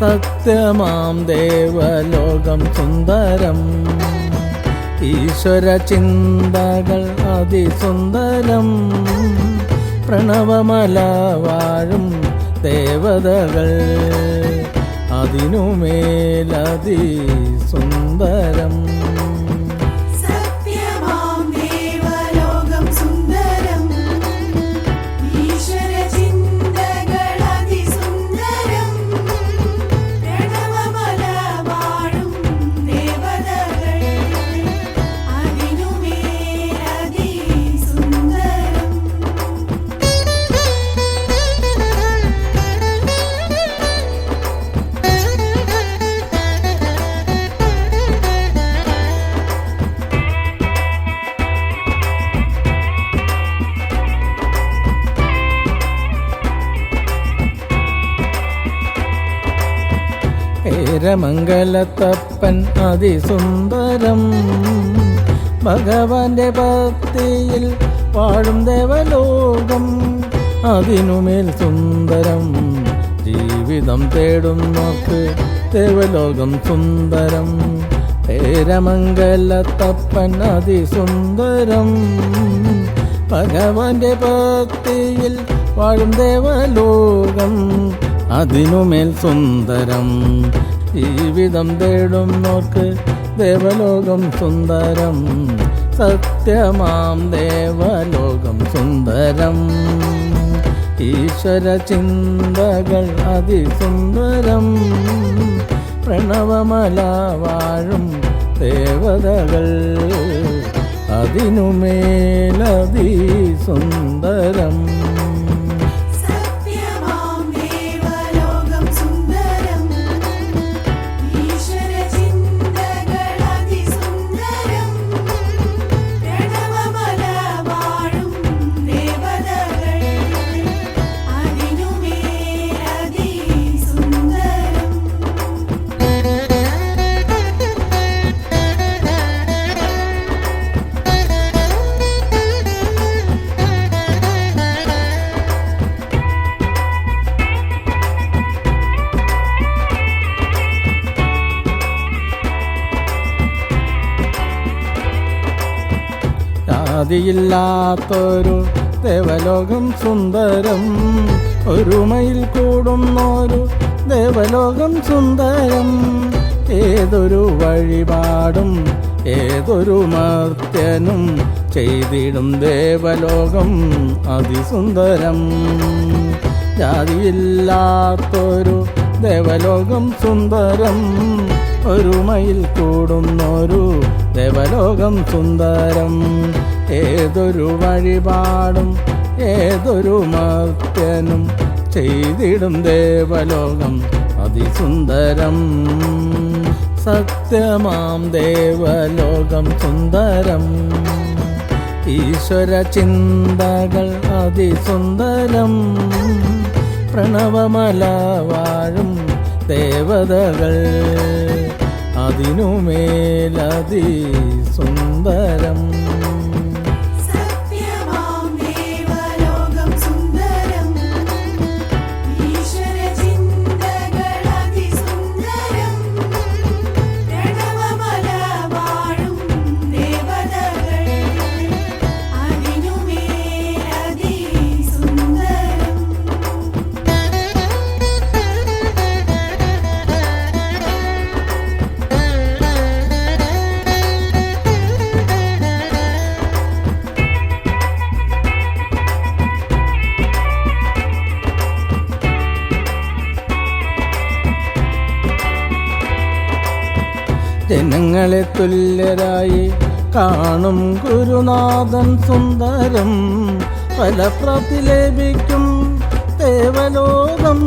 സത്യമാം ദേവലോകം സുന്ദരം. ഈശ്വര ചിന്തകൾ അതിസുന്ദരം. പ്രണവമല വാഴും ദേവതകൾ അതിനുമേലതി സുന്ദരം ഏരമംഗലത്തപ്പൻ അതിസുന്ദരം. ഭഗവാന്റെ ഭക്തിയിൽ വാഴും ദേവലോകം അതിനുമേൽ സുന്ദരം. ജീവിതം തേടുന്നോർക്ക് ദേവലോകം സുന്ദരം. പേരമംഗലത്തപ്പൻ അതിസുന്ദരം. ഭഗവാന്റെ ഭക്തിയിൽ വാഴും ദേവലോകം അതിനുമേൽ സുന്ദരം. ജീവിതം തേടും നോക്ക് ദേവലോകം സുന്ദരം. സത്യമാം ദേവലോകം സുന്ദരം. ഈശ്വര ചിന്തകൾ അതിസുന്ദരം. പ്രണവമല വാഴും ദേവതകൾ. അതിനുമേലതി സുന്ദരം. ജാതിയില്ലാത്തൊരു ദേവലോകം സുന്ദരം. ഒരുമയിൽ കൂടുന്നൊരു ദേവലോകം സുന്ദരം. ഏതൊരു വഴിപാടും ഏതൊരു മർത്യനും ചെയ്തിടും ദേവലോകം അതിസുന്ദരം. ജാതിയില്ലാത്തൊരു ദേവലോകം സുന്ദരം ഒരു മയിൽ കൂടുന്നൊരു ദേവലോകം സുന്ദരം. ഏതൊരു വഴിപാടും ഏതൊരു മർത്യനും ചെയ്തിടും ദേവലോകം അതിസുന്ദരം. സത്യമാം ദേവലോകം സുന്ദരം. ഈശ്വര ചിന്തകൾ അതിസുന്ദരം. പ്രണവമല വാഴും ദേവതകൾ. അതിനുമേലതി സുന്ദരം. ജനങ്ങളെ തുല്യരായി കാണും ഗുരുനാഥൻ സുന്ദരം. ഫലപ്രാപ്തി ലഭിക്കും ദേവലോകം.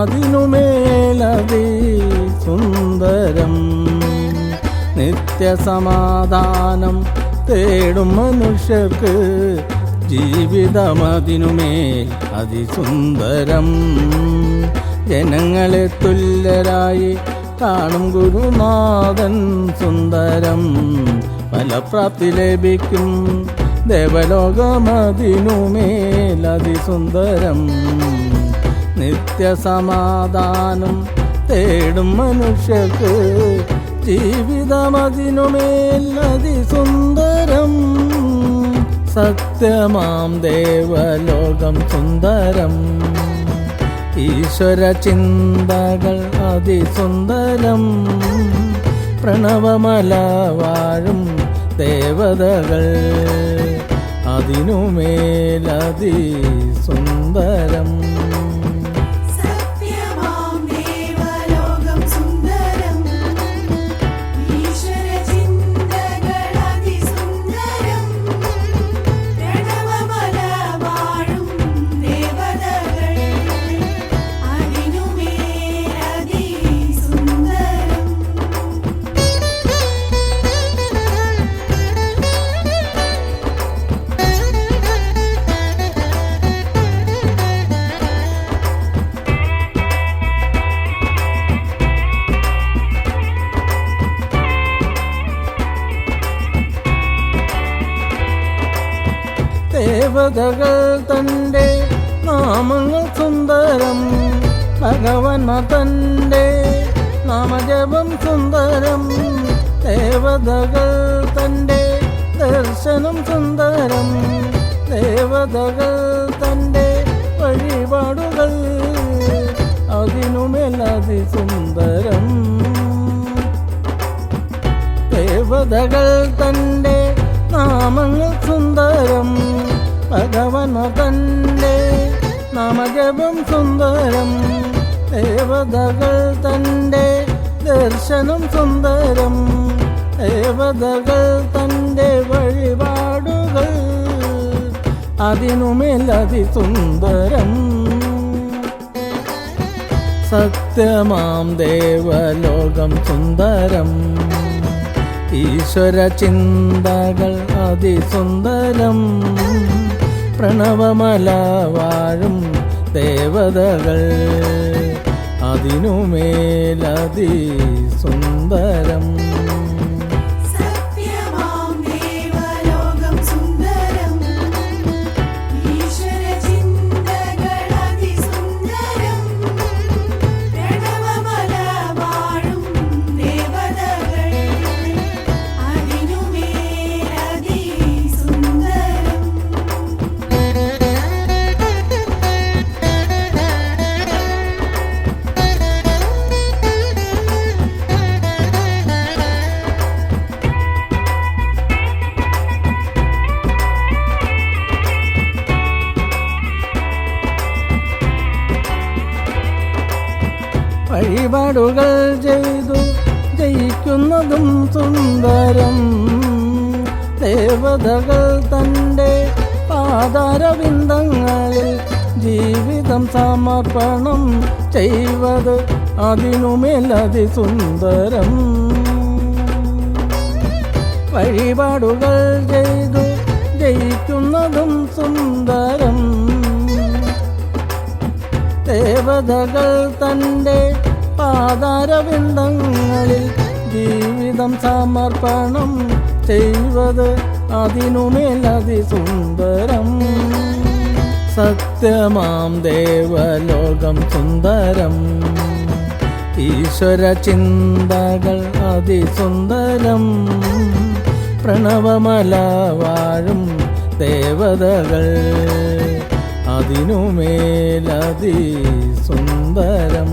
അതിനുമേലതി സുന്ദരം. നിത്യസമാധാനം തേടും മനുഷ്യർക്ക് ജീവിതം അതിനുമേൽ അതിസുന്ദരം. ജനങ്ങളെ തുല്യരായി കാണും ഗുരുനാഥൻ സുന്ദരം. ഫലപ്രാപ്തി ലഭിക്കും. ദേവലോകമതിനുമേലതിസുന്ദരം നിത്യസമാധാനം തേടും മനുഷ്യക്ക് ജീവിതമതിനുമേൽ അതിസുന്ദരം. സത്യമാം ദേവലോകം സുന്ദരം. ഈശ്വര ചിന്തകൾ അതിസുന്ദരം. പ്രണവമല വാഴും ദേവതകൾ. അതിനുമേലതി സുന്ദരം ദേവതകൾ തന്റെ നാമങ്ങൾ സുന്ദരം ഭഗവന്മാർ തന്റെ നാമജപം സുന്ദരം ദേവതകൾ തന്റെ ദർശനം സുന്ദരം ദേവതകൾ തന്റെ വഴിപാടുകൾ അതിനുമേലതി സുന്ദരം ദേവതകൾ തന്റെ നാമങ്ങൾ സുന്ദരം ഭഗവന തന്റെ നാമജപം സുന്ദരം ദേവതകൾ തന്റെ ദർശനം സുന്ദരം ദേവതകൾ തന്റെ വഴിപാടുകൾ അതിനുമേലതി സുന്ദരം സത്യമാം ദേവലോകം സുന്ദരം ഈശ്വര ചിന്തകൾ അതിസുന്ദരം. പ്രണവമല വാഴും ദേവതകൾ. അതിനുമേലതി സുന്ദരം. വഴിപാടുകൾ ചെയ്തു ജയിക്കുന്നതും സുന്ദരം. ദേവതകൾ തന്റെ പാതാരവിന്ദങ്ങളിൽ ജീവിതം സമർപ്പണം ചെയ്വത് അതിനുമേലതി സുന്ദരം വഴിപാടുകൾ ചെയ്തു ജയിക്കുന്നതും സുന്ദരം. ദേവതകൾ തന്റെ പാതാരവിന്ദങ്ങളിൽ ജീവിതം സമർപ്പണം ചെയ്വത് അതിനുമേലതി സുന്ദരം സത്യമാം ദേവലോകം സുന്ദരം. ഈശ്വര ചിന്തകൾ അതിസുന്ദരം. പ്രണവമല വാഴും ദേവതകൾ അതിനുമേലതി സുന്ദരം